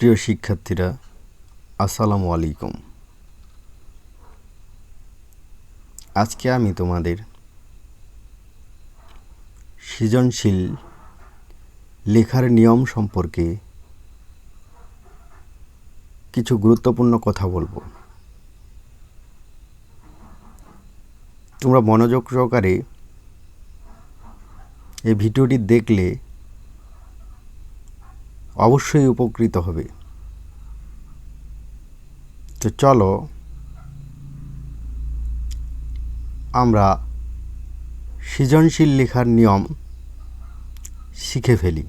প্রিয় শিক্ষার্থীরা, আসসালামু আলাইকুম। আজকে আমি তোমাদের সৃজনশীল লেখার নিয়ম সম্পর্কে কিছু গুরুত্বপূর্ণ কথা বলব। তোমরা মনোযোগ সহকারে এই ভিডিওটি দেখলে অবশ্যই উপকৃত হবে। তো চলো, আমরা সৃজনশীল লেখার নিয়ম শিখে ফেলি।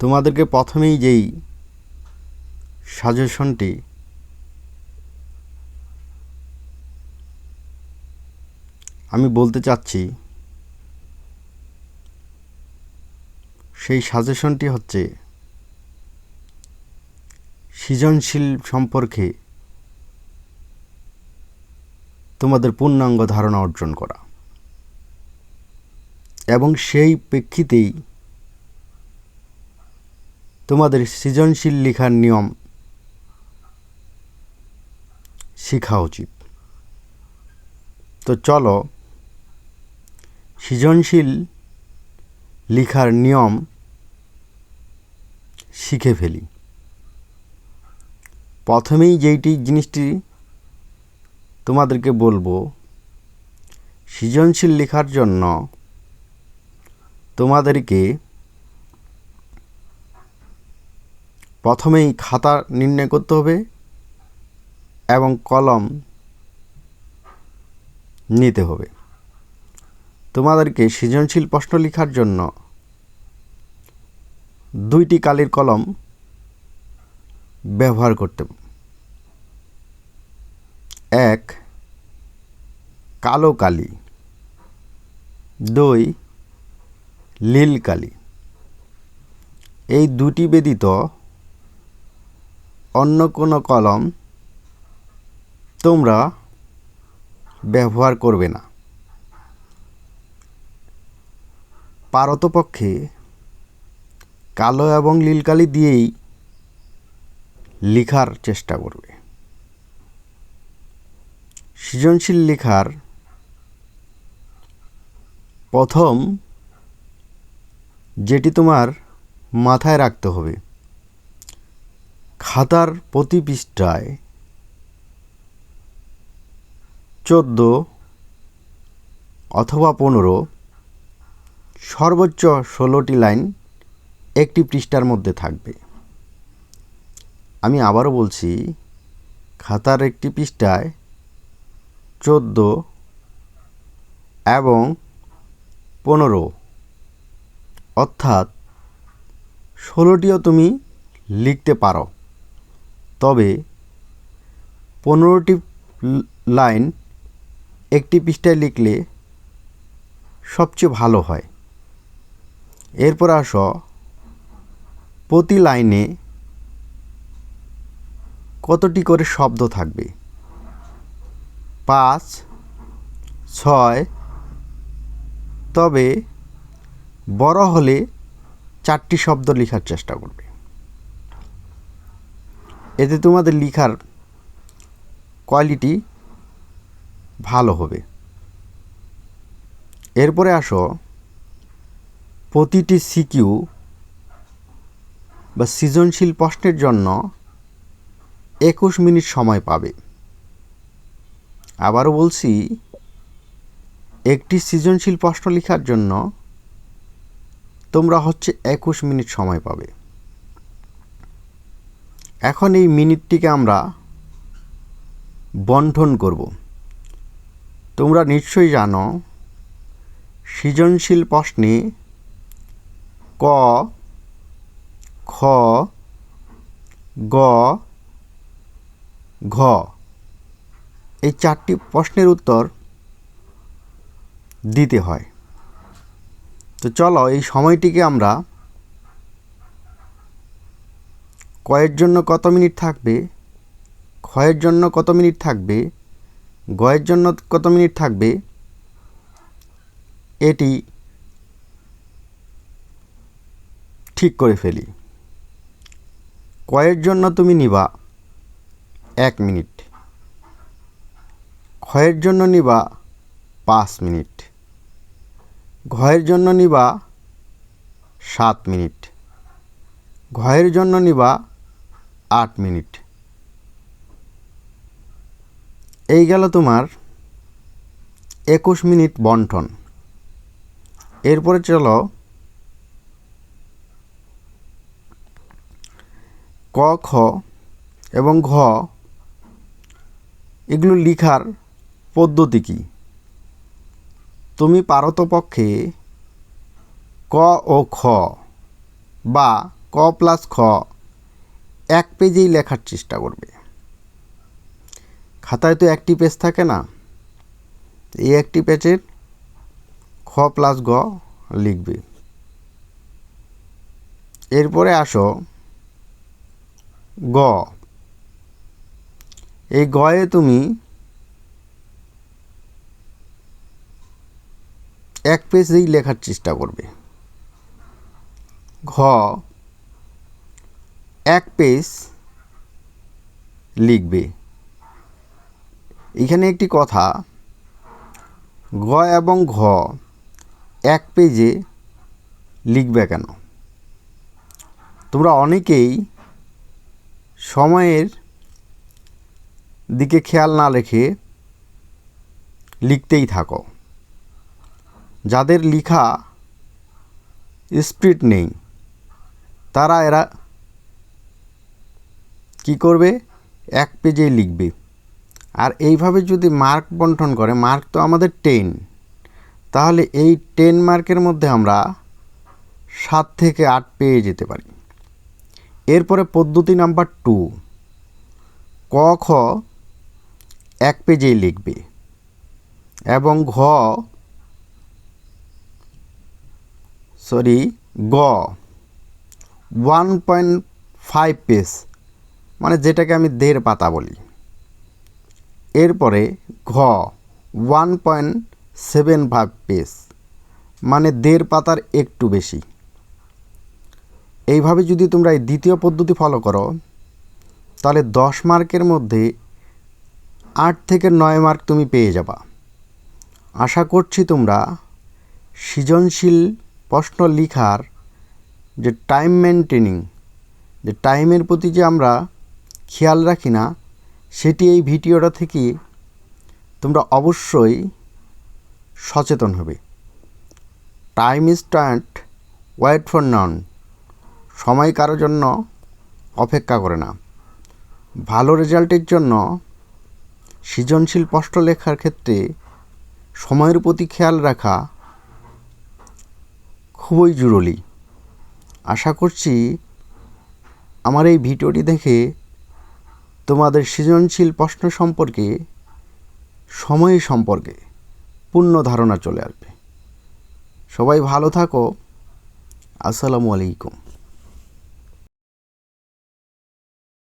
তোমাদেরকে প্রথমেই যেই সাজেশনটি আমি বলতে চাচ্ছি সেই সাজেশনটি হচ্ছে, সৃজনশীল সম্পর্কে তোমাদের পূর্ণাঙ্গ ধারণা অর্জন করা। এবং সেই প্রেক্ষিতেই তোমাদের সৃজনশীল লেখার নিয়ম শেখা উচিত। তো চলো, সৃজনশীল লেখার নিয়ম শিখে ফেলি। প্রথমেই যেইটি জিনিসটি তোমাদেরকে বলব, সৃজনশীল লেখার জন্য তোমাদেরকে প্রথমেই খাতা নির্ণয় করতে হবে এবং কলম নিতে হবে। তোমাদেরকে সৃজনশীল প্রশ্ন লেখার জন্য দুইটি কালির কলম ব্যবহার করতে। এক, কালো কালি। দুই লীল কালি। এই দুটি ব্যতীত অন্য কোনো কলম তোমরা ব্যবহার করবে না। পারতপক্ষে কালো এবং লীলকালি দিয়েই লেখার চেষ্টা করবে। সৃজনশীল লেখার প্রথম যেটি তোমার মাথায় রাখতে হবে, খাতার প্রতি পৃষ্ঠায় চোদ্দ অথবা পনেরো সর্বোচ্চ ষোলোটি লাইন একটি পৃষ্ঠার মধ্যে থাকবে। আমি আবারও বলছি, খাতার একটি পৃষ্ঠায় চোদ্দ এবং পনেরো। অর্থাৎ ষোলোটিও তুমি লিখতে পারো। তবে পনেরোটি লাইন একটি পৃষ্ঠায় লিখলে সবচেয়ে ভালো হয়। এরপর আসো প্রতি লাইনে কতটি করে শব্দ থাকবে? পাঁচ, ছয়, তবে বড় হলে চারটি শব্দ লেখার চেষ্টা করবে। এতে তোমাদের লেখার কোয়ালিটি ভালো হবে। এরপরে আসো, প্রতিটি সিকিউ বা সৃজনশীল প্রশ্নের জন্য একুশ মিনিট সময় পাবে। আবারও বলছি, একটি সৃজনশীল প্রশ্ন লেখার জন্য তোমরা হচ্ছে একুশ মিনিট সময় পাবে। এখন এই মিনিটটিকে আমরা বন্টন করব। তোমরা নিশ্চয়ই জানো, সৃজনশীল প্রশ্নে ক খ, গ, ঘ। এই চারটি প্রশ্নের উত্তর দিতে হয়। তো চলো এই সময়টিকে আমরা কয়ের জন্য কত মিনিট থাকবে ক্ষয়ের জন্য কত মিনিট থাকবে, গয়ের জন্য কত মিনিট থাকবে, এটি ঠিক করে ফেলি। কয়ের জন্য তুমি নিবা এক মিনিট। ক্ষয়ের জন্য নিবা পাঁচ মিনিট। ঘয়ের জন্য নিবা সাত মিনিট। ঘয়ের জন্য নিবা আট মিনিট। এই গেল তোমার একুশ মিনিট বন্টন। এরপরে চলো ক, খ এবং ঘ, এগুলো লিখার পদ্ধতি কী? তুমি পারতপক্ষে ক ও খ বা ক প্লাস খ এক পেজেই লেখার চেষ্টা করবে। খাতায় তো একটি পেজ থাকে না। এই একটি পেজের খ প্লাস গ লিখবে। এরপরে আসো গ। এই গয়ে তুমি এক পেজেই লেখার চেষ্টা করবে। ঘ, এক পেজ লিখবে। এখানে একটি কথা, গ এবং ঘ এক পেজে লিখবে কেন? তোমরা অনেকেই সময়ের দিকে খেয়াল না রেখে লিখতেই থাকো। যাদের লিখা স্পিড নেই, তারা এরা কি করবে? এক পেজেই লিখবে। আর এইভাবে যদি মার্ক বন্টন করে, মার্ক তো আমাদের টেন, তাহলে এই টেন মার্কের মধ্যে আমরা সাত থেকে আট পেয়ে যেতে পারি। এরপরে পদ্ধতি নাম্বার টু। ক, খ এক পেজেই লিখবে এবং ঘ, সরি, গ, ওয়ান পয়েন্ট ফাইভ পেজ মানে যেটাকে আমি দেড় পাতা বলি। এরপরে ঘ, one point seven five page মানে দেড় পাতার একটু বেশি। এইভাবে যদি তোমরা এই দ্বিতীয় পদ্ধতি ফলো করো, তাহলে দশ মার্কের মধ্যে আট থেকে নয় মার্ক তুমি পেয়ে যাবা। আশা করছি তোমরা সৃজনশীল প্রশ্ন লিখার যে টাইম মেনটেনিং যে টাইমের প্রতি যে আমরা খেয়াল রাখি না, সেটি এই ভিডিওটা থেকে তোমরা অবশ্যই সচেতন হবে। Time is stand wait for none সময় কারোর জন্য অপেক্ষা করে না। ভালো রেজাল্টের জন্য সৃজনশীল প্রশ্ন লেখার ক্ষেত্রে সময়ের প্রতি খেয়াল রাখা খুবই জরুরি। আশা করছি আমার এই ভিডিওটি দেখে তোমাদের সৃজনশীল প্রশ্ন সম্পর্কে, সময় সম্পর্কে পূর্ণ ধারণা চলে আসবে। সবাই ভালো থাকো। আসসালামু আলাইকুম।